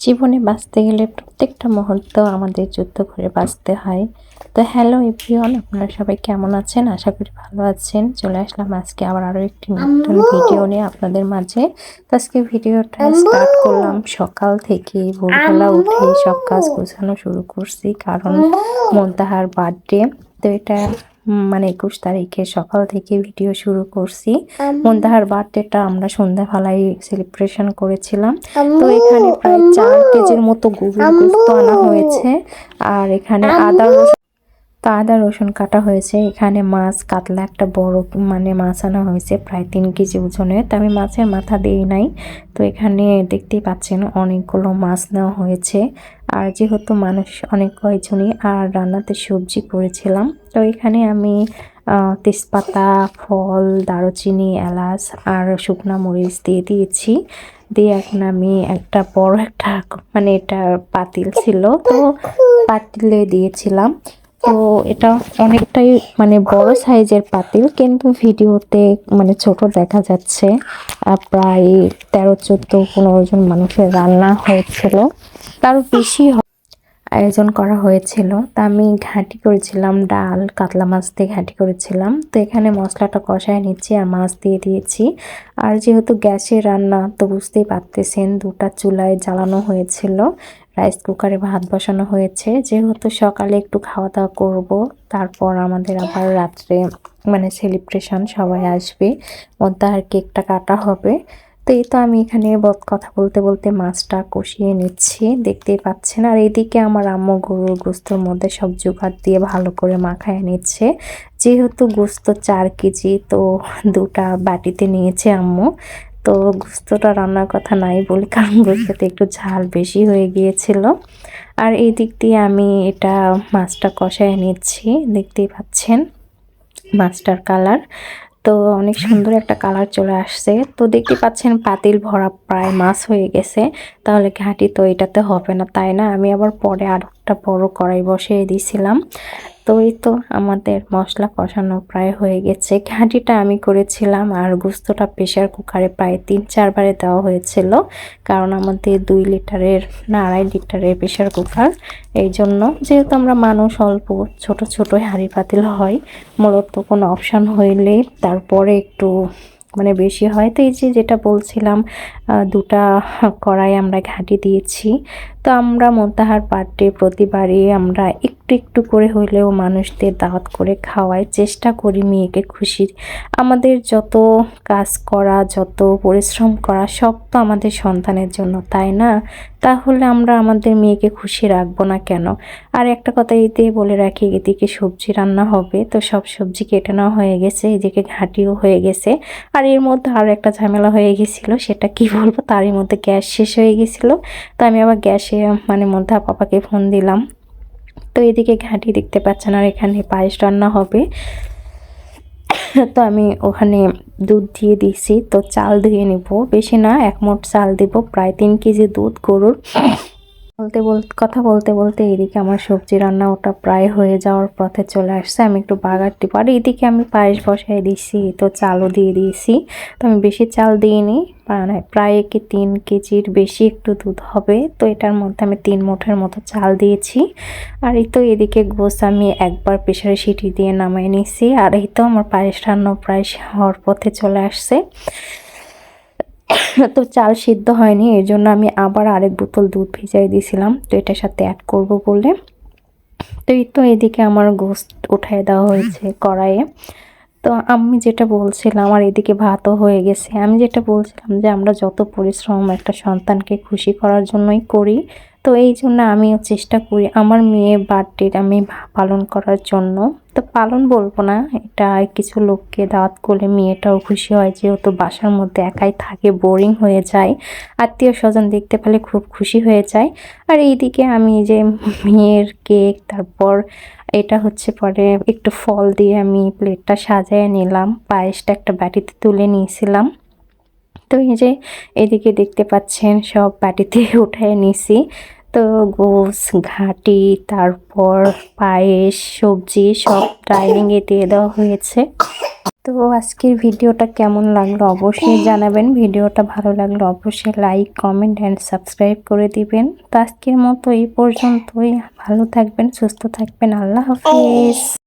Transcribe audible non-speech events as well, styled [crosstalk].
জীবনে বাঁচতে গেলে প্রত্যেকটা মুহূর্ত আমাদের যুদ্ধ করে বাঁচতে হয়। তো হ্যালো এভরিওয়ান আপনারা সবাই কেমন আছেন? আশা করি ভালো আছেন। চলে আসলাম আজকে আবার আরও একটি নতুন ভিডিও নিয়ে আপনাদের মাঝে। তো আজকে ভিডিওটা স্টার্ট করলাম সকাল থেকে ভোরবেলা উঠে সব কাজ গোছানো শুরু করছি কারণ মন্তাহার বার্থডে তো এটা মানে একুশ তারিখে সকাল থেকে ভিডিও শুরু করছি। মন্দাহার বার্থডেটা আমরা সন্ধ্যাবেলায় সেলিব্রেশন করেছিলাম। তো এখানে প্রায় চার কেজির মতো গরুর গোস্ত আনা হয়েছে। আর এখানে আদা রসুন তো আদা রসুন কাটা হয়েছে। এখানে মাছ কাতলা একটা বড় মানে মাছ আনা হয়েছে, প্রায় তিন কেজি ওজনের। তো আমি মাছের মাথা দিই নাই। তো এখানে দেখতেই পাচ্ছেন অনেকগুলো মাছ নেওয়া হয়েছে। আর যেহেতু মানুষ অনেক কয়েকজনই আর রান্নাতে সবজি করেছিলাম, তো এখানে আমি তেজপাতা, ফল, দারুচিনি, এলাচ আর শুকনা মরিচ দিয়ে দিয়েছি। দিয়ে এখন আমি একটা বড় একটা মানে এটা পাতিল ছিল। তো পাতিলে দিয়েছিলাম। তো এটা অনেকটাই মানে বড় সাইজের পাতিল, কিন্তু ভিডিওতে মানে ছোট দেখা যাচ্ছে। প্রায় তেরো, চোদ্দ, পনেরো জন মানুষের রান্না হয়েছিল। তার বেশি আয়োজন করা হয়েছিল। তা আমি ঘাঁটি করেছিলাম, ডাল, কাতলা মাছ দিয়ে ঘাঁটি করেছিলাম। তো এখানে মশলাটা কষায় নিচ্ছি আর মাছ দিয়ে দিয়েছি। আর যেহেতু গ্যাসে রান্না, তো বুঝতেই পারতেছেন দুটা চুলায় জ্বালানো হয়েছিল, রাইস কুকারে ভাত বসানো হয়েছে। যেহেতু সকালে একটু খাওয়া দাওয়া করব, তারপর আমাদের আবার রাত্রে মানে সেলিব্রেশন সবাই আসবে। মধ্যে আর কেকটা কাটা হবে। তো এই তো আমি এখানে বত- কথা বলতে বলতে মাছটা কষিয়ে নিচ্ছি। দেখতেই পাচ্ছেন। আর এদিকে আমার আম্মু গরুর গোস্তর মধ্যে সব জোগাড় দিয়ে ভালো করে মাখায় নিচ্ছে। যেহেতু গোস্ত চার কেজি, তো দুটা বাটিতে নিয়েছে আম্মু। তো গোস্তটা রান্নার কথা নাই বলি কারণ গোস্ততে একটু ঝাল বেশি হয়ে গিয়েছিল। আর এই দিক দিয়ে আমি এটা মাছটা কষায় নিচ্ছি। দেখতেই পাচ্ছেন মাছটার কালার। তো অনেক সুন্দর একটা কালার চলে আসছে। তো দেখতে পাচ্ছেন পাতিল ভরা প্রায় মাছ হয়ে গেছে। তাহলে ঘাঁটি তো এটাতে হবে না, তাই না? আমি আবার পরে আর একটা বড় কড়াই বসিয়ে দিয়েছিলাম তো এই তো আমাদের মশলা কষানো প্রায় হয়ে গেছে। ঘাঁটিটা আমি করেছিলাম আর গুস্তটা প্রেশার কুকারে প্রায় তিন চারবারে দেওয়া হয়েছিল। কারণ আমাদের দুই লিটারের না আড়াই লিটারের প্রেশার কুকার। এই জন্য যেহেতু আমরা মানুষ অল্প, ছোট ছোট হাঁড়ি পাতিল হয়, মূলত কোনো অপশান হইলে তারপরে একটু মানে বেশি হয়। তো এই যে যেটা বলছিলাম দুটা কড়াই আমরা ঘাঁটি দিয়েছি। তো আমরা মোতাহার বার্থডে প্রতিবারই আমরা একটু একটু করে হইলেও মানুষদের দাওয়াত করে খাওয়াই চেষ্টা করি মেয়েকে খুশির। আমাদের যত কাজ করা, যত পরিশ্রম করা, সব তো আমাদের সন্তানের জন্য, তাই না? তাহলে আমরা আমাদের মেয়েকে খুশি রাখব না কেন? আর একটা কথা এতে বলে রাখি, এদিকে সবজি রান্না হবে, তো সব সবজি কেটে নেওয়া হয়ে গেছে, এদিকে ঘাঁটিও হয়ে গেছে। আর এর মধ্যে আরও একটা ঝামেলা হয়ে গেছিল, সেটা কি বলব? তারই মধ্যে গ্যাস শেষ হয়ে গেছিল। তো আমি আবার গ্যাসে মানে মধ্যে পাপাকে ফোন দিলাম। তো এদিকে ঘাঁটি দেখতে পাচ্ছেন আর এখানে পায়েস রান্না হবে। তো আমি ওখানে দুধ দিয়ে দিয়েছি তো চাল ধুয়ে নিব। বেশি না, এক মোট চাল দেব, প্রায় তিন কেজি দুধ গরুর। বলতে বলতে কথা বলতে বলতে এদিকে আমার সবজি রান্না ওটা প্রায় হয়ে যাওয়ার পথে চলে আসছে। আমি একটু বাগার দিব আর এদিকে আমি পায়েস বসাই দিয়েছি তো চালও দিয়ে দিয়েছি। তো আমি বেশি চাল দিইনি মানে প্রায় কি তিন কেজির বেশি একটু দুধ হবে। তো এটার মধ্যে আমি তিন মুঠের মতো চাল দিয়েছি। আর এই তো এদিকে গোস আমি একবার প্রেশারে সিটি দিয়ে নামাই নিয়েছি আর এই তো আমার পায়েস রান্না প্রায় হওয়ার পথে চলে আসছে। [coughs] তো চাল সিদ্ধ হয়নি এর জন্য আমি আবার আরেক বোতল দুধ ভিজাই দিয়েছিলাম তো এটার সাথে অ্যাড করব বলে। তো এই তো এদিকে আমার গোস্ত উঠায় দেওয়া হয়েছে [coughs] কড়াইয়ে। তো আমি যেটা বলছিলাম আর এদিকে ভাতও হয়ে গেছে। আমি যেটা বলছিলাম যে আমরা যত পরিশ্রম একটা সন্তানকে খুশি করার জন্যই করি তো এই জন্য আমিও চেষ্টা করি আমার মেয়ে বার্থডে আমি পালন করার জন্য। তো পালন বলব না, এটা কিছু লোককে দাওয়াত করলে মেয়েটাও খুশি হয় যেহেতু বাসার মধ্যে একাই থাকে বোরিং হয়ে যায়। আত্মীয় স্বজন দেখতে পেলে খুব খুশি হয়ে যায়। আর এইদিকে আমি যে মেয়ের কেক, তারপর এটা হচ্ছে পরে একটু ফল দিয়ে আমি প্লেটটা সাজিয়ে নিলাম, পায়েসটা একটা বাটিতে তুলে নিয়েছিলাম। তো এই যে এদিকে দেখতে পাচ্ছেন সব বাটিতে [laughs] উঠায় নিছি। তো গোস, ঘাটি, তারপর পায়েস, সবজি, সব ডাইনিংয়ে দিয়ে দেওয়া হয়েছে। তো আজকের ভিডিওটা কেমন লাগল অবশ্যই জানাবেন। ভিডিওটা ভালো লাগল অবশ্যই লাইক, কমেন্ট অ্যান্ড সাবস্ক্রাইব করে দিবেন। তো আজকের মতো এই পর্যন্তই। ভালো থাকবেন, সুস্থ থাকবেন। আল্লাহ হাফিজ।